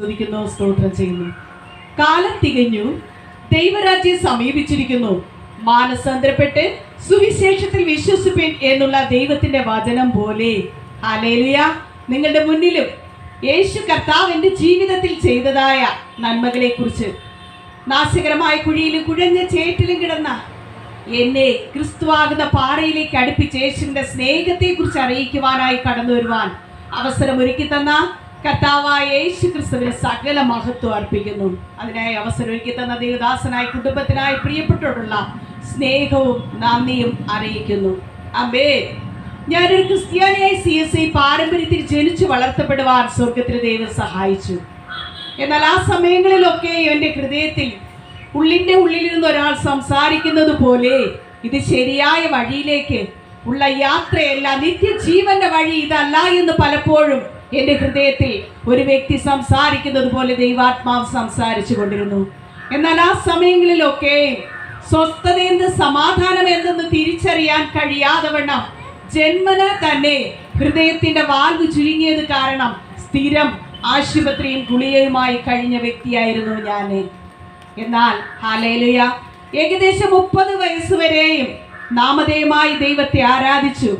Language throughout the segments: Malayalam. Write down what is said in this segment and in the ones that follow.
സ്തുതിക്കുന്നു സ്തോത്രം ചെയ്യുന്നു. കാലം തികഞ്ഞു ദൈവരാജ്യം സമീപിച്ചിരിക്കുന്നു. മാനസാന്തരപ്പെട്ട് സുവിശേഷത്തിൽ വിശ്വസിപ്പിൻ എന്നുള്ള ദൈവത്തിന്റെ വചനം പോലെ. അലേലിയ നിങ്ങളുടെ മുന്നിലും യേശു കർത്താവ് എന്റെ ജീവിതത്തിൽ ചെയ്തതായ നന്മകളെ കുറിച്ച് നാശകരമായ കുഴിയിലും കുഴഞ്ഞ ചേറ്റിലും കിടന്ന എന്നെ ക്രിസ്തുവാകുന്ന പാറയിലേക്ക് അടുപ്പിച്ച് യേശുവിന്റെ സ്നേഹത്തെക്കുറിച്ച് അറിയിക്കുവാനായി കടന്നു വരുവാൻ അവസരമൊരുക്കി തന്ന കർത്താവായ യേശു ക്രിസ്തുവിന് സകല മഹത്വം അർപ്പിക്കുന്നു. അതിനായി അവസരം ഒരുക്കി തന്ന ദേവദാസനായി കുടുംബത്തിനായി പ്രിയപ്പെട്ടോടുള്ള സ്നേഹവും നന്ദിയും അറിയിക്കുന്നു. അമ്പേ ഞാനൊരു ക്രിസ്ത്യാനിയായി സി എസ് ഐ പാരമ്പര്യത്തിൽ ജനിച്ചു വളർത്തപ്പെടുവാൻ സ്വർഗത്തിന് ദൈവം സഹായിച്ചു. എന്നാൽ ആ സമയങ്ങളിലൊക്കെ എന്റെ ഹൃദയത്തിൽ ഉള്ളിന്റെ ഉള്ളിൽ നിന്ന് ഒരാൾ സംസാരിക്കുന്നത് പോലെ ഇത് ശരിയായ വഴിയിലേക്ക് ഉള്ള യാത്രയല്ല നിത്യജീവന്റെ വഴി ഇതല്ല എന്ന് പലപ്പോഴും എന്റെ ഹൃദയത്തിൽ ഒരു വ്യക്തി സംസാരിക്കുന്നത് പോലെ ദൈവാത്മാവ് സംസാരിച്ചു കൊണ്ടിരുന്നു. എന്നാൽ ആ സമയങ്ങളിലൊക്കെ സ്വസ്ഥത എന്ത് സമാധാനം എന്തെന്ന് തിരിച്ചറിയാൻ കഴിയാതെ വണ്ണം ജന്മന തന്നെ ഹൃദയത്തിന്റെ വാൽവ് ചുരുങ്ങിയത് കാരണം സ്ഥിരം ആശുപത്രിയും ഗുളികയുമായി കഴിഞ്ഞ വ്യക്തിയായിരുന്നു ഞാൻ. എന്നാൽ ഹാലയിലുയ ഏകദേശം മുപ്പത് വയസ്സ് വരെയും നാമധേയമായി ദൈവത്തെ ആരാധിച്ചു.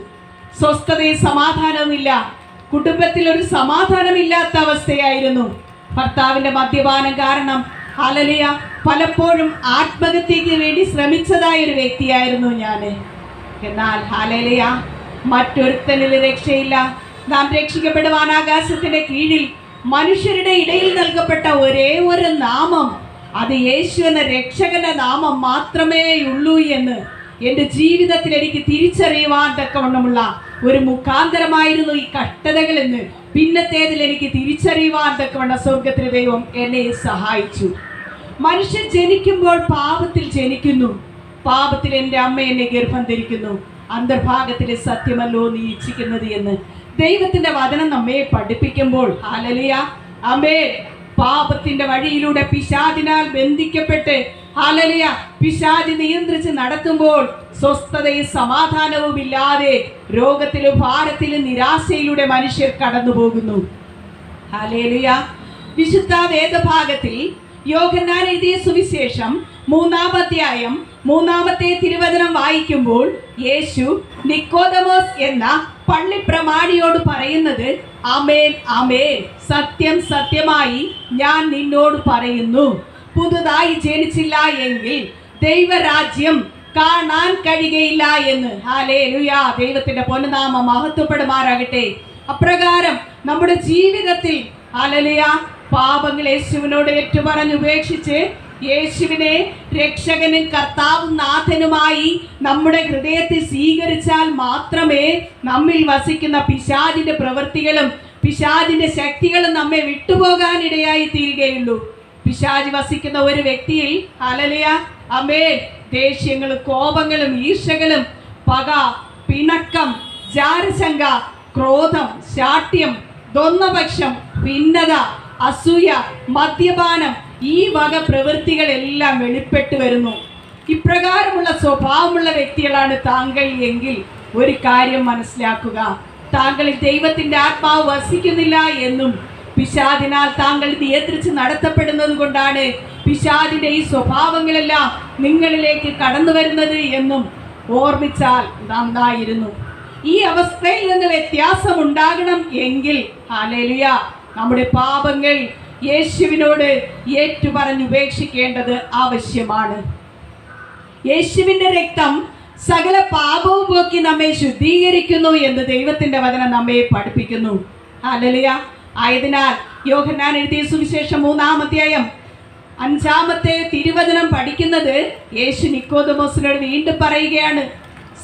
സ്വസ്ഥതയും സമാധാനവുമില്ല. കുടുംബത്തിൽ ഒരു സമാധാനമില്ലാത്ത അവസ്ഥയായിരുന്നു. ഭർത്താവിന്റെ മദ്യപാനം കാരണം അലലിയ പലപ്പോഴും ആത്മഹത്യക്ക് വേണ്ടി ശ്രമിച്ചതായ ഒരു വ്യക്തിയായിരുന്നു ഞാൻ എന്നാൽ ഹാലലിയ മറ്റൊരുത്തനിൽ രക്ഷയില്ല. നാം രക്ഷിക്കപ്പെടുവാൻ ആകാശത്തിന്റെ കീഴിൽ മനുഷ്യരുടെ ഇടയിൽ നൽകപ്പെട്ട ഒരേ ഒരു നാമം അത് യേശു എന്ന രക്ഷകന്റെ നാമം മാത്രമേ ഉള്ളൂ എന്ന് എന്റെ ജീവിതത്തിൽ എനിക്ക് തിരിച്ചറിയുവാൻ തക്കവണ്ണമുള്ള ഒരു മുഖാന്തരമായിരുന്നു ഈ കഷ്ടതകൾ എന്ന്. പിന്നത്തേതിൽ എനിക്ക് തിരിച്ചറിയുവാൻ തക്കവണ്ണ സ്വർഗത്തിലെ ദൈവം എന്നെ സഹായിച്ചു. മനുഷ്യൻ ജനിക്കുമ്പോൾ പാപത്തിൽ ജനിക്കുന്നു. പാപത്തിൽ എന്റെ അമ്മ എന്നെ ഗർഭം ധരിക്കുന്നു. അന്തർഭാഗത്തിലെ സത്യമല്ലോ നീ ഇച്ഛിക്കുന്നത് എന്ന്. ദൈവത്തിന്റെ വചനം നമ്മെ പഠിപ്പിക്കുമ്പോൾ ഹാലലിയ അമ്മേ പാപത്തിന്റെ വഴിയിലൂടെ പിശാദിനാൽ ബന്ധിക്കപ്പെട്ട് ഹാലലിയ. പിശാജ് നിയന്ത്രിച്ച് നടത്തുമ്പോൾ സ്വസ്ഥതയും സമാധാനവും ഇല്ലാതെ രോഗത്തിലും ഭാരത്തിലും നിരാശയിലൂടെ മനുഷ്യർ കടന്നു പോകുന്നു ഹല്ലേലൂയ വിശുദ്ധ വേദഭാഗത്തിൽ യോഹന്നാൻ എഴുതിയ സുവിശേഷം മൂന്നാം അധ്യായം മൂന്നാമത്തെ തിരുവചനം വായിക്കുമ്പോൾ യേശു നിക്കോദമോസ് എന്ന പള്ളിപ്രമാണിയോട് പറയുന്നത് ആമേൻ ആമേൻ. സത്യം സത്യമായി ഞാൻ നിന്നോട് പറയുന്നു. പുതുതായി ജനിച്ചില്ല എങ്കിൽ ദൈവരാജ്യം കാണാൻ കഴിയുകയില്ല എന്ന്. ഹാലേ ലുയാ ദൈവത്തിന്റെ പൊന്നുനാമം മഹത്വപ്പെടുമാറാകട്ടെ. അപ്രകാരം നമ്മുടെ ജീവിതത്തിൽ ഹാലലുയാ പാപങ്ങൾ യേശുവിനോട് ഏറ്റുപറഞ്ഞ് ഉപേക്ഷിച്ച് യേശുവിനെ രക്ഷകനും കർത്താവും നാഥനുമായി നമ്മുടെ ഹൃദയത്തിൽ സ്വീകരിച്ചാൽ മാത്രമേ നമ്മിൽ വസിക്കുന്ന പിശാചിന്റെ പ്രവൃത്തികളും പിശാചിന്റെ ശക്തികളും നമ്മെ വിട്ടുപോകാനിടയായി തീരുകയുള്ളൂ. പിശാജ് വസിക്കുന്ന ഒരു വ്യക്തിയിൽ ഹലലിയ അമേ ദേഷ്യങ്ങളും കോപങ്ങളും ഈർഷകളും പക പിണക്കം ജാരശങ്ക ക്രോധം ശാഠ്യം ദ്വന്ദ്പക്ഷം ഭിന്നത അസൂയ മദ്യപാനം ഈ വക പ്രവൃത്തികളെല്ലാം വെളിപ്പെട്ടു വരുന്നു. ഇപ്രകാരമുള്ള സ്വഭാവമുള്ള വ്യക്തികളാണ് താങ്കൾ എങ്കിൽ ഒരു കാര്യം മനസ്സിലാക്കുക. താങ്കളിൽ ദൈവത്തിന്റെ ആത്മാവ് വസിക്കുന്നില്ല എന്നും പിശാദിനാൽ താങ്കൾ നിയന്ത്രിച്ച് നടത്തപ്പെടുന്നത് കൊണ്ടാണ് പിശാദിന്റെ ഈ സ്വഭാവങ്ങളെല്ലാം നിങ്ങളിലേക്ക് കടന്നു വരുന്നത് എന്നും ഓർമ്മിച്ചാൽ നന്നായിരുന്നു. ഈ അവസ്ഥയിൽ നിന്ന് വ്യത്യാസം ഉണ്ടാകണം എങ്കിൽ ഹാലേലുയ നമ്മുടെ പാപങ്ങൾ യേശുവിനോട് ഏറ്റുപറഞ്ഞ് ഉപേക്ഷിക്കേണ്ടത് ആവശ്യമാണ്. യേശുവിന്റെ രക്തം സകല പാപവും പോക്കി നമ്മെ ശുദ്ധീകരിക്കുന്നു എന്ന് ദൈവത്തിന്റെ വചനം നമ്മെ പഠിപ്പിക്കുന്നു. ഹാലലിയ ആയതിനാൽ യോഹന്നാൻ എഴുതിയ സുവിശേഷം മൂന്നാം അധ്യായം അഞ്ചാമത്തെ തിരുവചനം പഠിക്കുന്നത് യേശു നിക്കോദമോസിനോട് വീണ്ടും പറയുകയാണ്.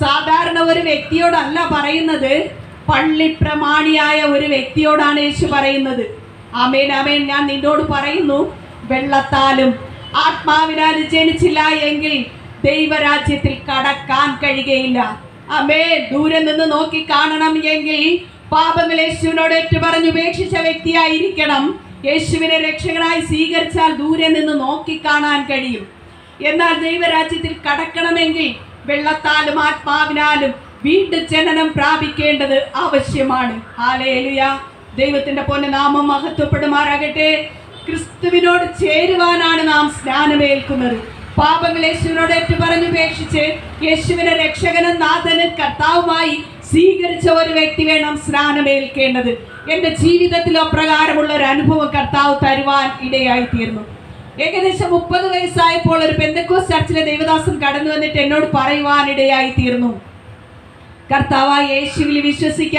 സാധാരണ ഒരു വ്യക്തിയോടല്ല പറയുന്നത് പള്ളി പ്രമാണിയായ ഒരു വ്യക്തിയോടാണ് യേശു പറയുന്നത്. ആമേൻ ആമേൻ. ഞാൻ നിന്നോട് പറയുന്നു വെള്ളത്താലും ആത്മാവിനാൽ ജനിച്ചില്ല എങ്കിൽ ദൈവരാജ്യത്തിൽ കടക്കാൻ കഴിയുകയില്ല. അമേ ദൂരെ നിന്ന് നോക്കി കാണണം എങ്കിൽ പാപങ്ങൾ യേശുവിനോട് ഏറ്റു പറഞ്ഞു ഉപേക്ഷിച്ച വ്യക്തിയായിരിക്കണം. യേശുവിനെ രക്ഷകനായി സ്വീകരിച്ചാൽ ദൂരെ നിന്ന് നോക്കി കാണാൻ കഴിയും. എന്നാൽ ദൈവരാജ്യത്തിൽ കടക്കണമെങ്കിൽ വെള്ളത്താലും ആത്മാവിനാലും വീണ്ടും ജനനം പ്രാപിക്കേണ്ടത് ആവശ്യമാണ്. ഹാലേലുയ ദൈവത്തിന്റെ പോലെ നാമം മഹത്വപ്പെടുമാറാകട്ടെ. ക്രിസ്തുവിനോട് ചേരുവാനാണ് നാം സ്നാനമേൽക്കുന്നത്. പാപങ്ങൾ യേശുവിനോട് ഏറ്റുപറഞ്ഞുപേക്ഷിച്ച് യേശുവിനെ രക്ഷകനും നാഥനും കർത്താവുമായി സ്വീകരിച്ച ഒരു വ്യക്തി വേണം സ്നാനമേൽക്കേണ്ടത്. എന്റെ ജീവിതത്തിൽ അപ്രകാരമുള്ള ഒരു അനുഭവം കർത്താവ് തരുവാൻ ഇടയായി തീർന്നു ഏകദേശം മുപ്പത് വയസ്സായപ്പോൾ ഒരു പെന്തക്കോസ് ചർച്ചിലെ ദൈവദാസൻ കടന്നു വന്നിട്ട് എന്നോട് പറയുവാനിടയായി തീർന്നു കർത്താവായ യേശുവിൽ വിശ്വസിക്ക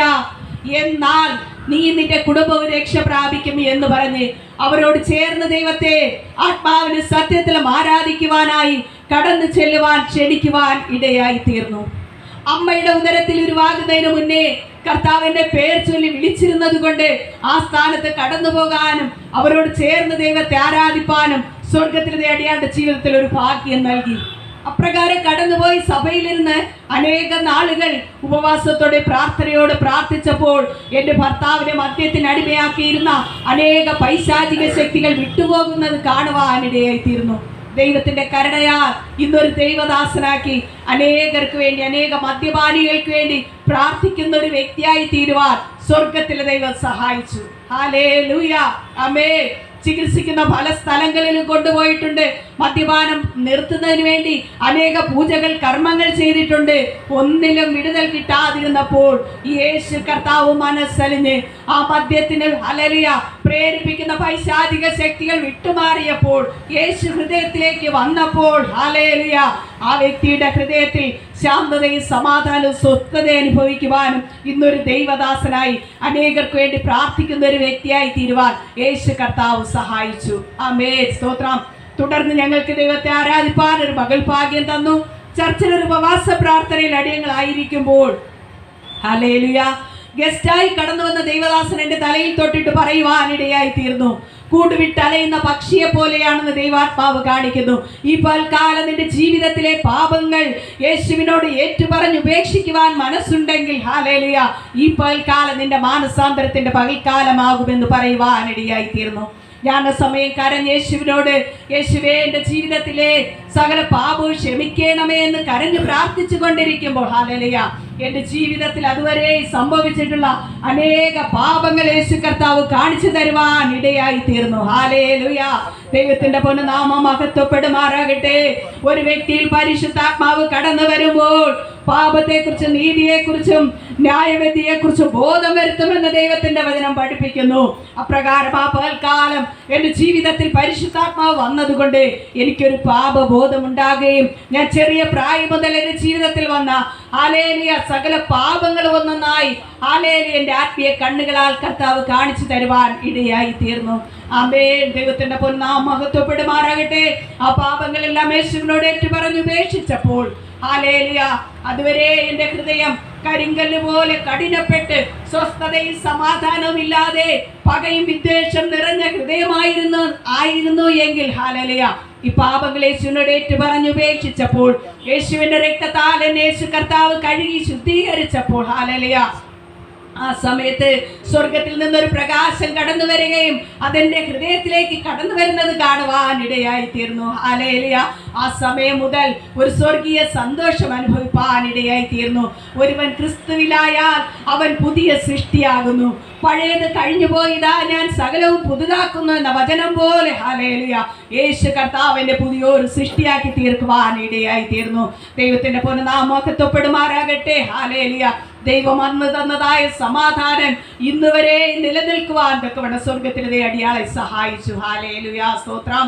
എന്നാൽ നീ നിന്റെ കുടുംബവും രക്ഷ പ്രാപിക്കും എന്ന് പറഞ്ഞ് അവരോട് ചേർന്ന് ദൈവത്തെ ആത്മാവിന് സത്യത്തിലും ആരാധിക്കുവാനായി കടന്നു ചെല്ലുവാൻ ക്ഷണിക്കുവാൻ ഇടയായി തീർന്നു അമ്മയുടെ ഉദരത്തിൽ ഉരുവാകുന്നതിന് മുന്നേ കർത്താവിന്റെ പേർ ചൊല്ലി വിളിച്ചിരുന്നത് കൊണ്ട് ആ സ്ഥാനത്ത് കടന്നു പോകാനും അവരോട് ചേർന്ന് ദൈവത്തെ ആരാധിപ്പാനും സ്വർഗത്തിൽ നേടിയാണ്ട് ജീവിതത്തിൽ ഒരു ഭാഗ്യം നൽകി. അപ്രകാരം കടന്നുപോയി സഭയിലിരുന്ന് അനേക നാളുകൾ ഉപവാസത്തോടെ പ്രാർത്ഥനയോട് പ്രാർത്ഥിച്ചപ്പോൾ എന്റെ ഭർത്താവിനെ മദ്യത്തിന് അടിമയാക്കിയിരുന്ന അനേക പൈശാചിക ശക്തികൾ വിട്ടുപോകുന്നത് കാണുവാനിടയായി തീർന്നു ദൈവത്തിന്റെ കരുണയാൽ ഇന്നൊരു ദൈവദാസനാക്കി അനേകർക്ക് വേണ്ടി അനേക മദ്യപാനികൾക്ക് വേണ്ടി പ്രാർത്ഥിക്കുന്ന ഒരു വ്യക്തിയായി തീരുവാൻ സ്വർഗത്തിലെ ദൈവം സഹായിച്ചു. ഹാലേ ലൂയ അമേ ചികിത്സിക്കുന്ന പല സ്ഥലങ്ങളിലും കൊണ്ടുപോയിട്ടുണ്ട്. മദ്യപാനം നിർത്തുന്നതിന് വേണ്ടി അനേക പൂജകൾ കർമ്മങ്ങൾ ചെയ്തിട്ടുണ്ട്. ഒന്നിലും വിടുതൽ കിട്ടാതിരുന്നപ്പോൾ യേശു കർത്താവ് മനസ്സലിഞ്ഞ് ആ മദ്യത്തിന് അലറിയ പ്രേരിപ്പിക്കുന്ന പൈശാചിക ശക്തികൾ വിട്ടുമാറിയപ്പോൾ യേശു ഹൃദയത്തിലേക്ക് വന്നപ്പോൾ അലേലിയ ആ വ്യക്തിയുടെ ഹൃദയത്തിൽ ശാന്തതയും സമാധാനവും സ്വസ്ഥത അനുഭവിക്കുവാനും ഇന്നൊരു ദൈവദാസനായി അനേകർക്ക് വേണ്ടി പ്രാർത്ഥിക്കുന്ന ഒരു വ്യക്തിയായി തീരുവാൻ യേശു കർത്താവ് സഹായിച്ചു. ആ മേ സ്തോത്രം. തുടർന്ന് ഞങ്ങൾക്ക് ദൈവത്തെ ആരാധിപ്പാൻ ഒരു മകൾ ഭാഗ്യം തന്നു. ചർച്ചിൽ ഒരു ഉപവാസ പ്രാർത്ഥനയിൽ അടിയങ്ങളായിരിക്കുമ്പോൾ ഗസ്റ്റായി കടന്നു വന്ന ദൈവദാസൻ എന്റെ തലയിൽ തൊട്ടിട്ട് പറയുവാനിടയായി തീർന്നു. കൂടുവിട്ട് അലയുന്ന പക്ഷിയെ പോലെയാണെന്ന് ദൈവാത്മാവ് കാണിക്കുന്നു. ഈ പൽക്കാലം നിന്റെ ജീവിതത്തിലെ പാപങ്ങൾ യേശുവിനോട് ഏറ്റുപറഞ്ഞ് ഉപേക്ഷിക്കുവാൻ മനസ്സുണ്ടെങ്കിൽ ഹാലേലുയ ഈ പൽക്കാലം നിന്റെ മാനസാന്തരത്തിന്റെ പകൽക്കാലമാകുമെന്ന് പറയുവാനിടയായി തീർന്നു. ആ സമയം കരഞ്ഞ് യേശുവിനോട് യേശുവേ എന്റെ ജീവിതത്തിലെ സകല പാപവും ക്ഷമിക്കണമേ എന്ന് കരഞ്ഞു പ്രാർത്ഥിച്ചു കൊണ്ടിരിക്കുമ്പോൾ ഹാലലയ എന്റെ ജീവിതത്തിൽ അതുവരെ സംഭവിച്ചിട്ടുള്ള അനേക പാപങ്ങൾ യേശു കർത്താവ് കാണിച്ചു തരുവാൻ ഇടയായി തീർന്നു. ഹാലേലുയ ദൈവത്തിന്റെ പൊന്നു നാമം ഒരു വ്യക്തിയിൽ പരിശുദ്ധാത്മാവ് കടന്നു വരുമ്പോൾ പാപത്തെക്കുറിച്ചും നീതിയെക്കുറിച്ചും ന്യായവിധിയെക്കുറിച്ചും ബോധം വരുത്തുമെന്ന് ദൈവത്തിന്റെ വചനം പഠിപ്പിക്കുന്നു. അപ്രകാരം ആ പകൽക്കാലം എന്റെ ജീവിതത്തിൽ പരിശുദ്ധാത്മാവ് വന്നതുകൊണ്ട് എനിക്കൊരു പാപബോധം ഉണ്ടാകുകയും ഞാൻ ചെറിയ പ്രായം മുതൽ എന്റെ ജീവിതത്തിൽ വന്ന ആലേലിയ സകല പാപങ്ങളും ഒന്നൊന്നായി ആലേലി എന്റെ ആത്മീയ കണ്ണുകളാൽ കർത്താവ് കാണിച്ചു തരുവാൻ ഇടയായി തീർന്നു. ആമേ ദൈവത്തിന്റെ പൊന്നാം മഹത്വപ്പെടുമാറാകട്ടെ. ആ പാപങ്ങളെല്ലാം യേശുവിനോട് ഏറ്റു ഉപേക്ഷിച്ചപ്പോൾ ഹാലേലിയ. അതുവരെ എന്റെ ഹൃദയം കരിങ്കല്ല് പോലെ കഠിനപ്പെട്ട് സ്വസ്ഥതയും സമാധാനവും ഇല്ലാതെ പകയും വിദ്വേഷം നിറഞ്ഞ ഹൃദയമായിരുന്നു ആയിരുന്നു എങ്കിൽ ഹാലലിയ. ഈ പാപങ്ങളെ യേശുവിനോട് പറഞ്ഞുപേക്ഷിച്ചപ്പോൾ യേശുവിന്റെ രക്തത്താൽ യേശു കർത്താവ് കഴുകി ശുദ്ധീകരിച്ചപ്പോൾ ഹാലലിയ. ആ സമയത്ത് സ്വർഗത്തിൽ നിന്നൊരു പ്രകാശം കടന്നു വരികയും അതെന്റെ ഹൃദയത്തിലേക്ക് കടന്നു വരുന്നത് കാണുവാൻ ഇടയായി തീർന്നു ആ സമയം മുതൽ ഒരു സ്വർഗീയ സന്തോഷം അനുഭവിപ്പാൻ തീർന്നു ഒരുവൻ ക്രിസ്തുവിലായാൽ അവൻ പുതിയ സൃഷ്ടിയാകുന്നു. പഴയത് കഴിഞ്ഞു പോയിതാ ഞാൻ സകലവും പുതുതാക്കുന്നു എന്ന വചനം പോലെ ഹലേലിയ യേശു കർത്താവിന്റെ പുതിയൊരു സൃഷ്ടിയാക്കി തീർക്കുവാൻ തീർന്നു ദൈവത്തിന്റെ പൊന്നാമോക്കത്വപ്പെടുമാറാകട്ടെ ഹാലേലിയ ദൈവം അന്ന് തന്നതായ സമാധാനം ഇന്ന് വരെ നിലനിൽക്കുവാൻ തക്കവണ്ണ സ്വർഗത്തിലെ അടിയാളെ സഹായിച്ചു. ഹാലേലുയാ സ്തോത്രം.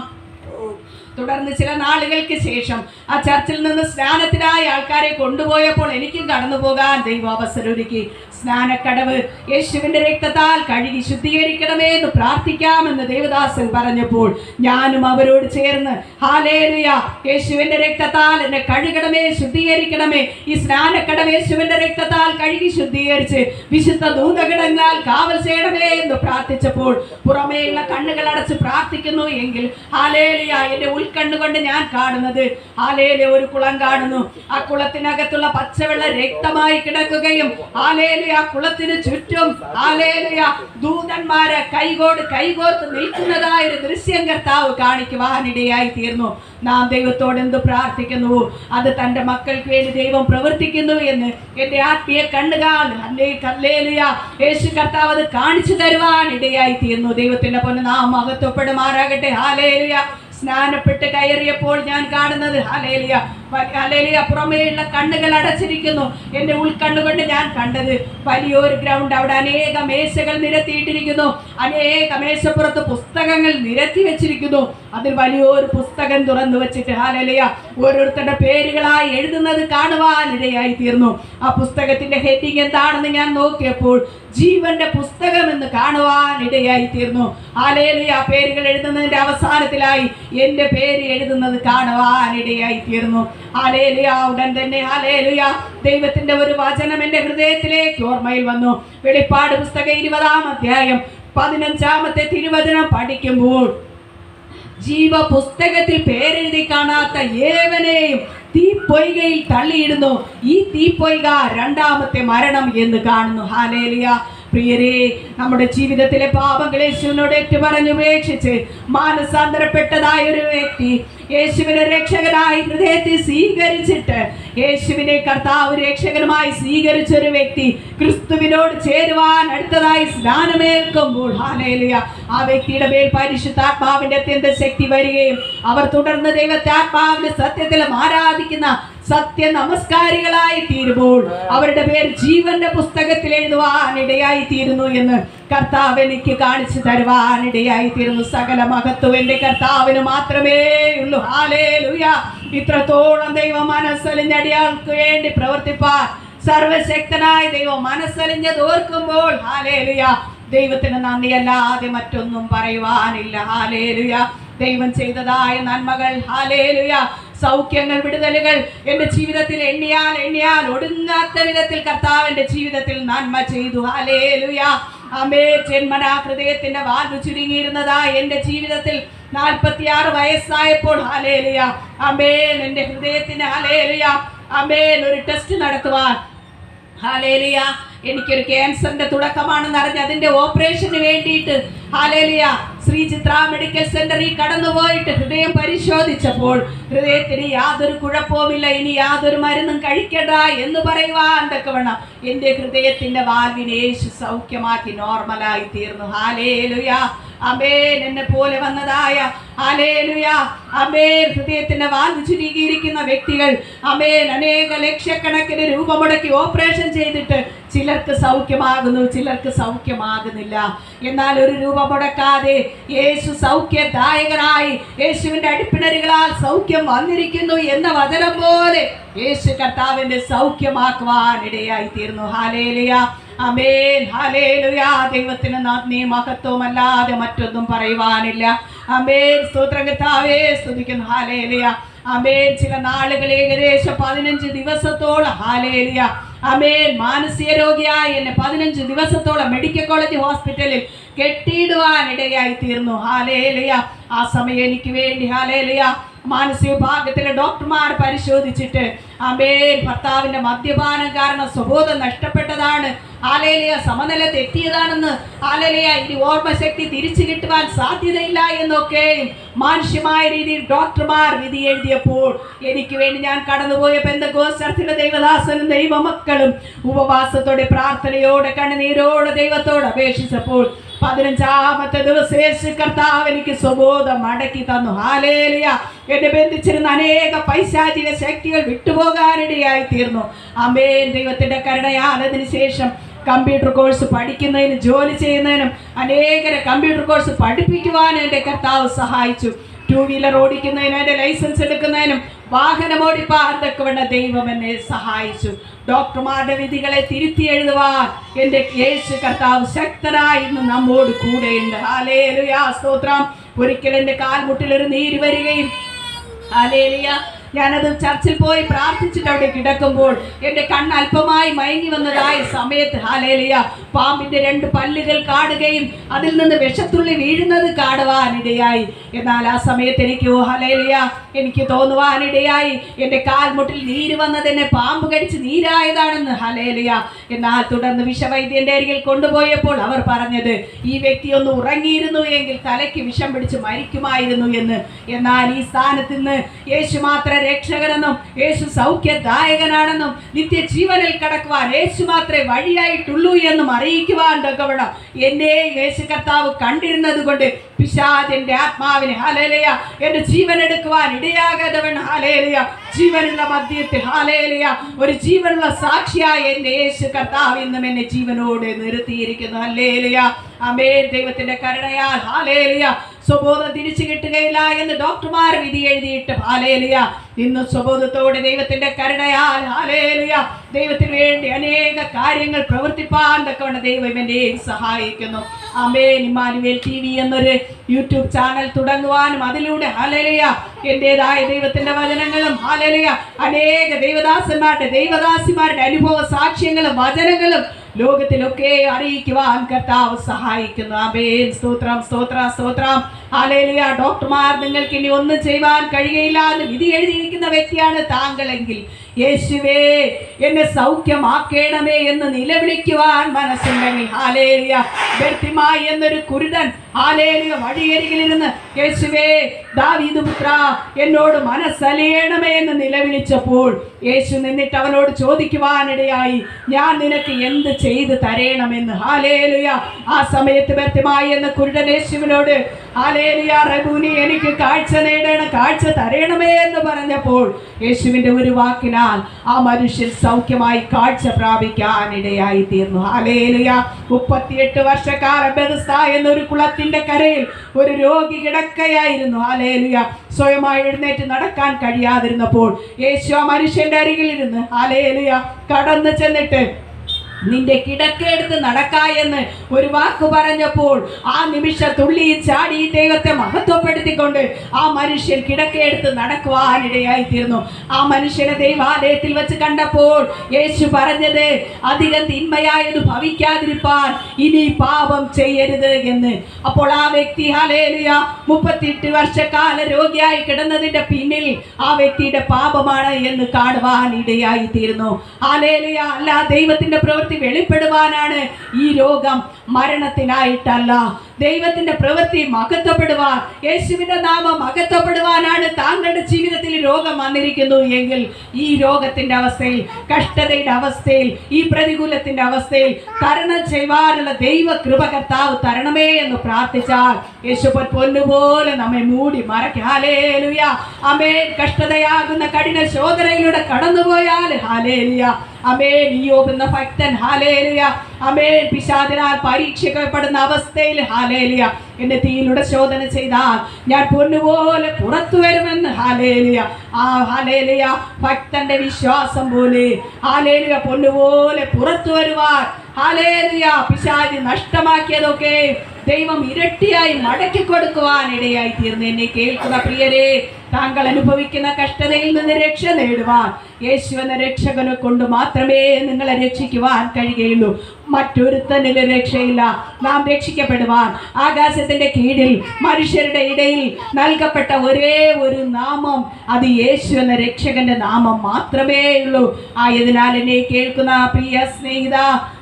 തുടർന്ന് ചില നാളുകൾക്ക് ശേഷം ആ ചർച്ചിൽ നിന്ന് സ്നാനത്തിനായി ആൾക്കാരെ കൊണ്ടുപോയപ്പോൾ എനിക്കും കടന്നു പോകാൻ ദൈവം അവസരം ഒരുക്കി. സ്നാനക്കടവ്. യേശുവിന്റെ രക്തത്താൽ കഴുകി ശുദ്ധീകരിക്കണമേ എന്ന് പ്രാർത്ഥിക്കാമെന്ന് ദേവദാസൻ പറഞ്ഞപ്പോൾ ഞാനും അവരോട് ചേർന്ന് ഹാലേലുയ യേശുവിന്റെ രക്തത്താൽ എന്നെ കഴുകണമേ ശുദ്ധീകരിക്കണമേ. ഈ സ്നാനക്കടവ് യേശുവിന്റെ രക്തത്താൽ കഴുകി ശുദ്ധീകരിച്ച് വിശുദ്ധ ദൂതഗണങ്ങളാൽ കാവൽ ചെയ്യണമേ എന്ന് പ്രാർത്ഥിച്ചപ്പോൾ പുറമേയുള്ള കണ്ണുകൾ അടച്ച് പ്രാർത്ഥിക്കുന്നു എങ്കിൽ ഹാലേലിയ എന്റെ ഉൾക്കണ്ണുകൊണ്ട് ഞാൻ കാണുന്നത്. ഹാലേലിയ ഒരു കുളം കാണുന്നു. ആ കുളത്തിനകത്തുള്ള പച്ചവെള്ള രക്തമായി കിടക്കുകയും ഹാലേലിയ ഹാലേലുയ കുളത്തിന് ചുറ്റും ഹാലേലുയ ദൂതന്മാരെ കൈകോട് കൈകോർത്ത് നിൽക്കുന്നതായ ഒരു ദൃശ്യം കർത്താവ് കാണിക്കുവാനിടയായി തീർന്നു നാം ദൈവത്തോട് എന്ത് പ്രാർത്ഥിക്കുന്നു? അത് തന്റെ മക്കൾക്ക് വേണ്ടി ദൈവം പ്രവർത്തിക്കുന്നു എന്ന് എന്റെ ആത്മീയ കണ്ണുകാൽ അല്ലേ യേശു കർത്താവ് അത് കാണിച്ചു തരുവാൻ ഇടയായി തീർന്നു ദൈവത്തിന്റെ പൊന്ന് നാം മഹത്വപ്പെടുമാറാകട്ടെ ഹാലേലിയ സ്നാനപ്പെട്ട് കയറിയപ്പോൾ ഞാൻ കാണുന്നത് ഹലേലിയ ഹലേലിയ പുറമേയുള്ള കണ്ണുകൾ അടച്ചിരിക്കുന്നു. എന്റെ ഉൾക്കണ്ണുകൊണ്ട് ഞാൻ കണ്ടത് വലിയൊരു ഗ്രൗണ്ട് അവിടെ അനേക മേശകൾ നിരത്തിയിട്ടിരിക്കുന്നു. അനേക മേശപ്പുറത്ത് പുസ്തകങ്ങൾ നിരത്തി വെച്ചിരിക്കുന്നു. അതിൽ വലിയൊരു പുസ്തകം തുറന്നു വെച്ചിട്ട് ഹാലലയ ഓരോരുത്തരുടെ പേരുകളായി എഴുതുന്നത് കാണുവാനിടയായി തീർന്നു ആ പുസ്തകത്തിന്റെ ഹെഡിങ് എന്താണെന്ന് ഞാൻ നോക്കിയപ്പോൾ ജീവന്റെ പുസ്തകം എന്ന് കാണുവാനിടയായി തീർന്നു ഹാലേലിയ പേരുകൾ എഴുതുന്നതിന്റെ അവസാനത്തിലായി എന്റെ പേര് എഴുതുന്നത് കാണുവാനിടയായി തീർന്നു ഉടൻ തന്നെ ദൈവത്തിന്റെ ഒരു വചനം എന്റെ ഹൃദയത്തിലേക്ക് ഓർമ്മയിൽ വന്നു. വെളിപ്പാട് പുസ്തകം ഇരുപതാം അധ്യായം പതിനഞ്ചാമത്തെ തിരുവചനം പഠിക്കുമ്പോൾ ജീവ പുസ്തകത്തിൽ പേരെഴുതി കാണാത്ത ഏവനെയും തീപ്പൊയ്കയിൽ തള്ളിയിടുന്നു. ഈ തീപ്പൊയ്ക രണ്ടാമത്തെ മരണം എന്ന് കാണുന്നു. ഹാലേലിയ. പ്രിയരെ നമ്മുടെ ജീവിതത്തിലെ പാപങ്ങളെ ശിവനോട് ഏറ്റു പറഞ്ഞുപേക്ഷിച്ച് മാനസാന്തരപ്പെട്ടതായ ഒരു വ്യക്തി യേശുവിനെ രക്ഷകനായി ഹൃദയത്തിൽ സ്വീകരിച്ചിട്ട് യേശുവിനെ കർത്താവ് രക്ഷകനുമായി സ്വീകരിച്ച ഒരു വ്യക്തി ക്രിസ്തുവിനോട് ചേരുവാൻ അടുത്തതായി സ്നാനമേൽക്കുമ്പോൾ ഹാലേലിയ ആ വ്യക്തിയുടെ മേൽ പരിശുദ്ധാത്മാവിന്റെ അത്യന്ത ശക്തി വരികയും അവർ തുടർന്ന് ദൈവത്തെ ആത്മാവിന്റെ സത്യത്തിലും ആരാധിക്കുന്ന സത്യ നമസ്കാരികളായി തീരുമ്പോൾ അവരുടെ പേര് ജീവന്റെ പുസ്തകത്തിൽ എഴുതുവാൻ ഇടയായി തീരുന്നു എന്ന് കർത്താവ് എനിക്ക് കാണിച്ചു തരുവാൻ ഇടയായി തീരുന്നു. സകല മഹത്വം എന്റെ കർത്താവിന് മാത്രമേ ഉള്ളൂ. ഹാലേലുയ ഇത്രത്തോളം ദൈവ മനസ്സലിഞ്ഞടിയാൾക്ക് വേണ്ടി പ്രവർത്തിപ്പാൻ സർവശക്തനായ ദൈവം മനസ്സലിഞ്ഞത് ഓർക്കുമ്പോൾ ഹാലേലുയ ദൈവത്തിന് നന്ദിയല്ലാതെ മറ്റൊന്നും പറയുവാനില്ല. ഹാലേലുയ ദൈവം ചെയ്തതായ നന്മകൾ ഹാലേലുയ സൗഖ്യങ്ങൾ വിടുതലുകൾ എന്റെ ജീവിതത്തിൽ എണ്ണിയാൽ എണ്ണിയാൽ ഒടുങ്ങാത്ത വിധത്തിൽ കർത്താവ് എന്റെ ജീവിതത്തിൽ നന്മ ചെയ്തു. ഹാലേലുയ അമേ ചെന്മനാ ഹൃദയത്തിന്റെ വാൽവ് ചുരുങ്ങിയിരുന്നതാ എന്റെ ജീവിതത്തിൽ നാൽപ്പത്തിയാറ് വയസ്സായപ്പോൾ. ഹാലേലുയ അമേൻ എന്റെ ഹൃദയത്തിന് ഹാലേലുയ അമേൻ ഒരു ടെസ്റ്റ് നടത്തുവാൻ. ഹാലേലിയ എനിക്കൊരു ക്യാൻസറിന്റെ തുടക്കമാണെന്ന് അറിഞ്ഞ് അതിന്റെ ഓപ്പറേഷന് വേണ്ടിയിട്ട് ഹാലേലിയ ശ്രീ ചിത്ര മെഡിക്കൽ സെന്ററിൽ കടന്നുപോയിട്ട് ഹൃദയം പരിശോധിച്ചപ്പോൾ ഹൃദയത്തിന് യാതൊരു കുഴപ്പവുമില്ല ഇനി യാതൊരു മരുന്നും കഴിക്കണ്ട എന്ന് പറയുവാൻ തക്കവണ്ണം എന്റെ ഹൃദയത്തിന്റെ വാൽവിനെ യേശു സൗഖ്യമാക്കി നോർമലായി തീർന്നു. ഹാലേലുയ അമേൻ എന്നെ പോലെ വന്നതായ അമേൻ ഹൃദയത്തിന്റെ വാൽവ് ചുരുങ്ങിയിരിക്കുന്ന വ്യക്തികൾ അമേൻ അനേക ലക്ഷക്കണക്കിന് രൂപ മുടക്കി ഓപ്പറേഷൻ ചെയ്തിട്ട് ചിലർക്ക് സൗഖ്യമാകുന്നു ചിലർക്ക് സൗഖ്യമാകുന്നില്ല. എന്നാൽ ഒരു രൂപ മുടക്കാതെ യേശു സൗഖ്യദായകനായി യേശുവിന്റെ അടിപ്പിണരുകളാൽ സൗഖ്യം വന്നിരിക്കുന്നു എന്ന വചനം പോലെ യേശു കർത്താവിന്റെ സൗഖ്യമാക്കുവാൻ ഇടയായി തീർന്നു ഹാലേലിയ അമേൻ ഹാലേലുയാ ദൈവത്തിന് നന്ദി. മഹത്വമല്ലാതെ മറ്റൊന്നും പറയുവാനില്ല. അമേൻ സ്തോത്രം കർത്താവേ സ്തുതിക്കുന്നു. ഹാലേലിയ. അമേൻ ചില നാളുകൾ ഏകദേശം പതിനഞ്ച് ദിവസത്തോളം. ഹാലേലിയ. അമേൻ മാനസിക രോഗിയായി എന്നെ പതിനഞ്ച് ദിവസത്തോളം മെഡിക്കൽ കോളേജ് ഹോസ്പിറ്റലിൽ കെട്ടിയിടുവാൻ ഇടയായി തീർന്നു. ഹാലേലിയ. ആ സമയം എനിക്ക് വേണ്ടി ഹാലേലിയ. മാനസിക വിഭാഗത്തിലെ ഡോക്ടർമാർ പരിശോധിച്ചിട്ട് അമേൻ ഭർത്താവിന്റെ മദ്യപാനം കാരണം സ്വബോധം നഷ്ടപ്പെട്ടതാണ്. ആലേലിയ സമനില തെറ്റിയതാണെന്ന് ആലേലിയ ഇനി ഓർമ്മശക്തി തിരിച്ചു കിട്ടുവാൻ സാധ്യതയില്ല എന്നൊക്കെ മാനുഷ്യമായ രീതിയിൽ ഡോക്ടർമാർ വിധി എഴുതിയപ്പോൾ എനിക്ക് വേണ്ടി ഞാൻ കടന്നുപോയ പെന്തകോസ്തർത്തിലെ ദൈവദാസനും ദൈവമക്കളും ഉപവാസത്തോടെ പ്രാർത്ഥനയോടെ കണ്ണുനീരോടെ ദൈവത്തോട് അപേക്ഷിച്ചപ്പോൾ പതിനഞ്ചാമത്തെ ദിവസം കർത്താവ് എനിക്ക് സ്വബോധം മടക്കി തന്നു. ഹാലേലിയ എന്നെ ബന്ധിച്ചിരുന്ന അനേക പൈശാചിക ശക്തികൾ വിട്ടുപോകാനിടയായി തീർന്നു അമേൻ ദൈവത്തിന്റെ കരുണയാൽ അതിന് ശേഷം കമ്പ്യൂട്ടർ കോഴ്സ് പഠിക്കുന്നതിനും ജോലി ചെയ്യുന്നതിനും അനേകരെ കമ്പ്യൂട്ടർ കോഴ്സ് പഠിപ്പിക്കുവാനും എന്റെ കർത്താവ് സഹായിച്ചു. ടൂ വീലർ ഓടിക്കുന്നതിനും എന്റെ ലൈസൻസ് എടുക്കുന്നതിനും വാഹനം ഓടിപ്പാൻ തക്കവണ്ണ ദൈവം എന്നെ സഹായിച്ചു. ഡോക്ടർമാരുടെ വിധികളെ തിരുത്തി എഴുതുവാൻ എന്റെ യേശു കർത്താവ് ശക്തനായി ഇന്ന് നമ്മോട് കൂടെയുണ്ട്. ഹാലേലുയാ സ്തോത്രം. ഒരിക്കൽ എന്റെ കാൽമുട്ടിലൊരു നീര് വരികയും ഹാലേലിയ ഞാനത് ചർച്ചിൽ പോയി പ്രാർത്ഥിച്ചിട്ട് അവിടെ കിടക്കുമ്പോൾ എന്റെ കണ്ണ് അല്പമായി മയങ്ങി വന്നതായ സമയത്ത് ഹാലേലിയ പാമ്പിന്റെ രണ്ട് പല്ലുകൾ കാണുകയും അതിൽ നിന്ന് വിഷത്തുള്ളി വീഴുന്നത് കാണുവാനിടയായി എന്നാൽ ആ സമയത്ത് എനിക്ക് ഓ ഹലേലിയ എനിക്ക് തോന്നുവാനിടയായി എന്റെ കാൽമുട്ടിൽ നീര് വന്നത് എന്നെ പാമ്പ് കടിച്ച് നീരായതാണെന്ന് ഹലേലിയ. എന്നാൽ തുടർന്ന് വിഷവൈദ്യന്റെ അരികിൽ കൊണ്ടുപോയപ്പോൾ അവർ പറഞ്ഞത് ഈ വ്യക്തി ഒന്ന് ഉറങ്ങിയിരുന്നു എങ്കിൽ തലയ്ക്ക് വിഷം പിടിച്ച് മരിക്കുമായിരുന്നു എന്ന്. എന്നാൽ ഈ സ്ഥാനത്ത് നിന്ന് യേശു മാത്ര രക്ഷകനെന്നും യേശു സൗഖ്യദായകനാണെന്നും നിത്യജീവനിൽ കടക്കുവാൻ യേശു മാത്രമേ വഴിയായിട്ടുള്ളൂ എന്നും അറിയിക്കുവാൻ തക്കവണ്ണം. എന്നെ യേശു കർത്താവ് കണ്ടിരുന്നത് കൊണ്ട് പിശാചിന്റെ ആത്മാവിനെ ഹലേലയ എന്റെ ജീവൻ എടുക്കുവാൻ ഇടയാകാതെ വേണം ഹലേലയ ജീവനുള്ള മദ്യത്തിൽ ഹാലേലിയ ഒരു ജീവനുള്ള സാക്ഷിയായ എന്റെ യേശു കർത്താവ് ഇന്നും എന്നെ ജീവനോട് നിർത്തിയിരിക്കുന്നു ഹല്ലേലിയ. അമേ ദൈവത്തിന്റെ കരുണയാൽ ഹാലേലിയ സ്വബോധം തിരിച്ചു കിട്ടുകയില്ല എന്ന് ഡോക്ടർമാർ വിധി എഴുതിയിട്ട് ഹാലേലിയ ഇന്ന് സ്വബോധത്തോടെ ദൈവത്തിന്റെ കരുണയാൽ ഹാലേലിയ ദൈവത്തിന് വേണ്ടി അനേക കാര്യങ്ങൾ പ്രവർത്തിപ്പാൻ തക്കവണ്ണം ദൈവം എന്നെ സഹായിക്കുന്നു. അമേൻ ഇമാനുവേൽ ടി വി എന്നൊരു യൂട്യൂബ് ചാനൽ തുടങ്ങുവാനും അതിലൂടെ ഹാലലിയ എന്റേതായ ദൈവത്തിന്റെ വചനങ്ങളും ഹാലലിയ അനേക ദൈവദാസന്മാരുടെ ദൈവദാസിമാരുടെ അനുഭവ സാക്ഷ്യങ്ങളും വചനങ്ങളും ലോകത്തിലൊക്കെ അറിയിക്കുവാൻ കർത്താവ് സഹായിക്കുന്നു. അമേൻ സ്തോത്രം സ്തോത്ര സ്തോത്രം. ഹാലേലിയ ഡോക്ടർമാർ നിങ്ങൾക്ക് ഇനി ഒന്നും ചെയ്യുവാൻ കഴിയില്ല എന്ന് വിധി എഴുതിയിരിക്കുന്ന വ്യക്തിയാണ് താങ്കളെങ്കിൽ. യേശുവേ എന്നെ സൗഖ്യമാക്കേണമേ എന്ന് നിലവിളിക്കുവാൻ മനസ്സുണ്ടെങ്കിൽ ഹാലേലിയ. വ്യക്തിമായി എന്നൊരു കുരുടൻ ഹാലേലിയ വഴിയരികിലിരുന്ന് യേശുവേ ദാവീദ് പുത്ര എന്നോട് മനസ്സലിയണമേ എന്ന് നിലവിളിച്ചപ്പോൾ യേശു നിന്നിട്ട് അവനോട് ചോദിക്കുവാനിടയായി ഞാൻ നിനക്ക് എന്ത് ചെയ്ത് തരേണമെന്ന്? ഹാലേലുയ. ആ സമയത്ത് വ്യക്തിമായി എന്ന കുരുടൻ യേശുവിനോട് ഹാലേലിയ റഘുനി എനിക്ക് കാഴ്ച നേടണം കാഴ്ച തരേണമേ എന്ന് പറഞ്ഞപ്പോൾ യേശുവിന്റെ ഒരു വാക്കിനാൽ ആ മനുഷ്യൻ സൗഖ്യമായി കാഴ്ച പ്രാപിക്കാൻ ഇടയായി തീർന്നു ഹാലേലുയ മുപ്പത്തിയെട്ട് വർഷക്കാരൻ ബെതസ്ത എന്നൊരു കുളത്തിന്റെ കരയിൽ ഒരു രോഗി കിടക്കയായിരുന്നു. ഹാലേലുയ സ്വയമായി എഴുന്നേറ്റ് നടക്കാൻ കഴിയാതിരുന്നപ്പോൾ യേശു ആ മനുഷ്യന്റെ അരികിലിരുന്ന് ഹാലേലുയ കടന്നു ചെന്നിട്ട് നിന്റെ കിടക്കെടുത്ത് നടക്ക എന്ന് ഒരു വാക്ക് പറഞ്ഞപ്പോൾ ആ നിമിഷ തുള്ളി ചാടി ദൈവത്തെ മഹത്വപ്പെടുത്തിക്കൊണ്ട് ആ മനുഷ്യൻ കിടക്കെടുത്ത് നടക്കുവാനിടയായി തീർന്നു ആ മനുഷ്യനെ ദൈവാലയത്തിൽ വെച്ച് കണ്ടപ്പോൾ യേശു പറഞ്ഞത് അധികം തിന്മയായത് ഭവിക്കാതിരിപ്പാൻ ഇനി പാപം ചെയ്യരുത് എന്ന്. അപ്പോൾ ആ വ്യക്തി ഹലേലിയ മുപ്പത്തിയെട്ട് വർഷക്കാല രോഗിയായി കിടന്നതിന്റെ പിന്നിൽ ആ വ്യക്തിയുടെ പാപമാണ് എന്ന് കാണുവാൻ ഇടയായി തീർന്നു ഹലേലിയ അല്ല ദൈവത്തിന്റെ പ്രവൃത്തി വെളിപ്പെടുവാനാണ് ഈ രോഗം മരണത്തിനായിട്ടല്ല. ദൈവത്തിന്റെ പ്രവൃത്തി മഹത്വപ്പെടുവാൻ യേശുവിന്റെ നാമം മഹത്വപ്പെടുവാനാണ് താങ്കളുടെ ജീവിതത്തിൽ രോഗം വന്നിരിക്കുന്നു എങ്കിൽ ഈ രോഗത്തിന്റെ അവസ്ഥയിൽ കഷ്ടതയുടെ അവസ്ഥയിൽ ഈ പ്രതികൂലത്തിന്റെ അവസ്ഥയിൽ തരണം ചെയ്യുവാനുള്ള ദൈവ കൃപ കർത്താവ് തരണമേ എന്ന് പ്രാർത്ഥിച്ചാൽ യേശുപ്പൻ പൊന്നുപോലെ നമ്മെ മൂടി മറക്കാലേലുയ അമേ കഷ്ടതയാകുന്ന കഠിന ശോധനയിലൂടെ കടന്നുപോയാൽ ഹാലേലുയ അമേൻ യോബ് ഭക്തൻ ഹാലേലിയ അമേൻ പിശാദിനാൽ പരീക്ഷിക്കപ്പെടുന്ന അവസ്ഥയിൽ ഹാലേലിയ എന്റെ തീയിലൂടെ ശോധന ചെയ്താൽ ഞാൻ പൊന്നുപോലെ പുറത്തു വരുമെന്ന്. ഹാലേലിയ ആ ഹാലേലിയ ഭക്തന്റെ വിശ്വാസം പോലെ. ഹാലേലിയ പൊന്നുപോലെ പുറത്തു വരുവാൻ. ഹാലേലിയ പിശാചി നഷ്ടമാക്കിയതൊക്കെ ദൈവം ഇരട്ടിയായി മടക്കി കൊടുക്കുവാൻ ഇടയായി തീർന്നു. എന്നെ കേൾക്കുന്ന പ്രിയരെ താങ്കൾ അനുഭവിക്കുന്ന കഷ്ടതയിൽ നിന്ന് രക്ഷ നേടുവാൻ. യേശു എന്ന രക്ഷകനെ കൊണ്ട് മാത്രമേ നിങ്ങളെ രക്ഷിക്കുവാൻ കഴിയുകയുള്ളൂ. മറ്റൊരുത്തനിലും രക്ഷയില്ല. നാം രക്ഷിക്കപ്പെടുവാൻ. ആകാശത്തിന്റെ കീഴിൽ മനുഷ്യരുടെ ഇടയിൽ നൽകപ്പെട്ട ഒരേ ഒരു നാമം. അത് യേശു എന്ന രക്ഷകന്റെ നാമം മാത്രമേ ഉള്ളൂ. ആയതിനാൽ എന്നെ കേൾക്കുന്ന പ്രിയ സ്നേഹിത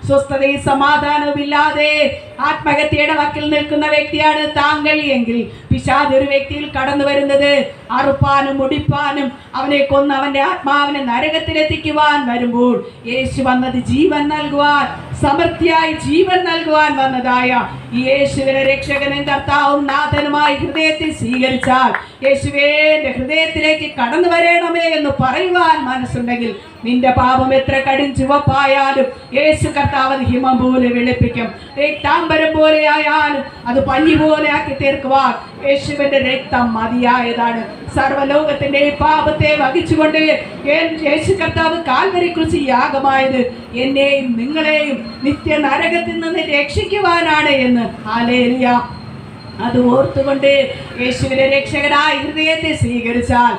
സ്വസ്ഥതയും സമാധാനവും ഇല്ലാതെ ആത്മഹത്യയുടെ വക്കിൽ നിൽക്കുന്ന വ്യക്തിയാണ് താങ്കൾ എങ്കിൽ പിശാദ് ഒരു വ്യക്തിയിൽ കടന്നു വരുന്നത് അറുപ്പാനും മുടിപ്പാനും അവനെ കൊന്ന് അവന്റെ ആത്മാവിനെ നരകത്തിലെത്തിക്കുവാൻ വരുമ്പോൾ യേശു വന്നത് ജീവൻ നൽകുവാൻ സമൃദ്ധിയായി ജീവൻ നൽകുവാൻ വന്നതായ യേശുവിനെ രക്ഷകനും കർത്താവും നാഥനുമായി ഹൃദയത്തിൽ സ്വീകരിച്ചാൽ യേശുവേ ഹൃദയത്തിലേക്ക് കടന്നു വരണമേ എന്ന് പറയുവാൻ മനസ്സുണ്ടെങ്കിൽ നിന്റെ പാപം എത്ര കടും ചുവപ്പായാലും യേശു കർത്താവ് ഹിമം പോലെ വെളുപ്പിക്കും. രക്താംബരം പോലെ ആയാലും അത് പഞ്ഞി പോലെ ആക്കി തീർക്കുവാൻ യേശുവിന്റെ രക്തം മതിയായതാണ്. സർവലോകത്തിന്റെ പാപത്തെ വഹിച്ചുകൊണ്ട് യേശു കർത്താവ് കാൽവരി കുറിച്ച് യാഗമായത് എന്നെയും നിങ്ങളെയും നിത്യ നരകത്തിൽ നിന്ന് രക്ഷിക്കുവാനാണ് എന്ന്. ഹാലേലിയ അത് ഓർത്തുകൊണ്ട് യേശുവിനെ രക്ഷകരായി ഹൃദയത്തെ സ്വീകരിച്ചാൽ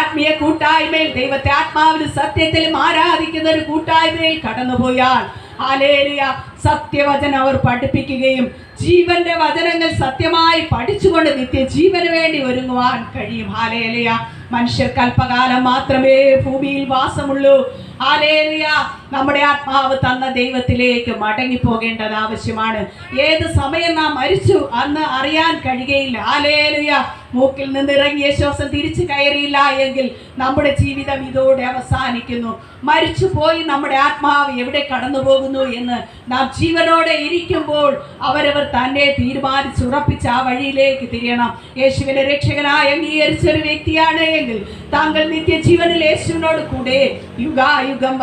ആത്മീയ കൂട്ടായ്മയിൽ ദൈവത്തെ ആത്മാവിലും സത്യത്തിലും ആരാധിക്കുന്ന ഒരു കൂട്ടായ്മയിൽ കടന്നുപോയാൽ ആലേലിയ സത്യവചനം അവർ പഠിപ്പിക്കുകയും ജീവന്റെ വചനങ്ങൾ സത്യമായി പഠിച്ചുകൊണ്ട് നിത്യജീവന് വേണ്ടി ഒരുങ്ങുവാൻ കഴിയും. ആലേലിയ മനുഷ്യർക്ക് അല്പകാലം മാത്രമേ ഭൂമിയിൽ വാസമുള്ളൂ. ഹാലേലിയ നമ്മുടെ ആത്മാവ് തന്ന ദൈവത്തിലേക്ക് മടങ്ങി പോകേണ്ടത് ആവശ്യമാണ്. ഏത് സമയം നാം മരിച്ചു അന്ന് അറിയാൻ കഴിയുകയില്ല. ആലേലുയ മൂക്കിൽ നിന്ന് ഇറങ്ങിയ ശ്വാസം തിരിച്ചു കയറിയില്ല എങ്കിൽ നമ്മുടെ ജീവിതം ഇതോടെ അവസാനിക്കുന്നു. മരിച്ചു പോയി നമ്മുടെ ആത്മാവ് എവിടെ കടന്നു പോകുന്നു എന്ന് നാം ജീവനോടെ ഇരിക്കുമ്പോൾ അവരവർ തന്നെ തീരുമാനിച്ചുറപ്പിച്ച് ആ വഴിയിലേക്ക് തിരിയണം. യേശുവിനെ രക്ഷകനായി അംഗീകരിച്ച ഒരു വ്യക്തിയാണ് എങ്കിൽ താങ്കൾ നിത്യജീവനിൽ യേശുവിനോട് കൂടെ യുഗായുഗം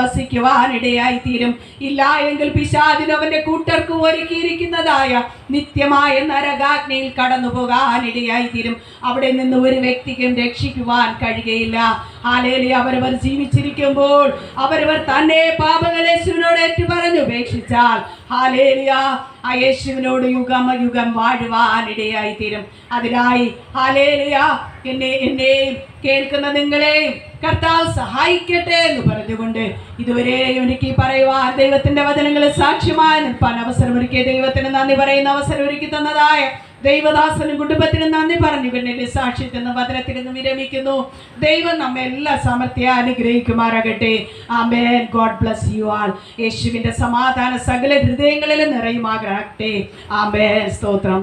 വസിക്കുവാനിടയായി തീരും ഇല്ല എങ്കിൽ പിശാദിന് അവന്റെ കൂട്ടർക്ക് ഒരുക്കിയിരിക്കുന്നതായ നിത്യമായ നരകാഗ്നിയിൽ കടന്നു പോകാനിടയായി തീരും അവിടെ നിന്ന് ഒരു വ്യക്തിക്കും രക്ഷിക്കുവാൻ കഴിയുകയില്ല. ആലേലി അവരവർ ജീവിച്ചിരിക്കുമ്പോൾ അവരവർ തന്നെ പാപകലേശുവിനോട് ഏറ്റു പറഞ്ഞു ഉപേക്ഷിച്ചാൽ ഹാലേലിയ ആ യേശുവിനോട് യുഗം യുഗം വാഴുവാനിടയായി തീരും അതിനായി ഹാലേലിയ എന്നെ എന്നെയും കേൾക്കുന്ന നിങ്ങളെയും കർത്താവ് സഹായിക്കട്ടെ എന്ന് പറഞ്ഞുകൊണ്ട് ഇതുവരെ എനിക്ക് പറയുവാൻ ദൈവത്തിന്റെ വചനങ്ങളെ സാക്ഷ്യമായി നിൽപ്പാൻ അവസരം ഒരുക്കിയ ദൈവത്തിന് നന്ദി പറയുന്ന അവസരം ഒരുക്കി തന്നതായ ദൈവദാസനും കുടുംബത്തിനും നന്ദി പറഞ്ഞു പിന്നെ സാക്ഷ്യത്തിൽ നിന്ന് വചനത്തിൽ നിന്ന് വിരമിക്കുന്നു. ദൈവം നമ്മെ എല്ലാ സമർത്ഥ്യ അനുഗ്രഹിക്കുമാറാകട്ടെ. Amen. God bless you all. യേശുവിന്റെ സമാധാന സകല ഹൃദയങ്ങളിലും നിറയുമാകട്ടെ ആമേൻ. സ്തോത്രം.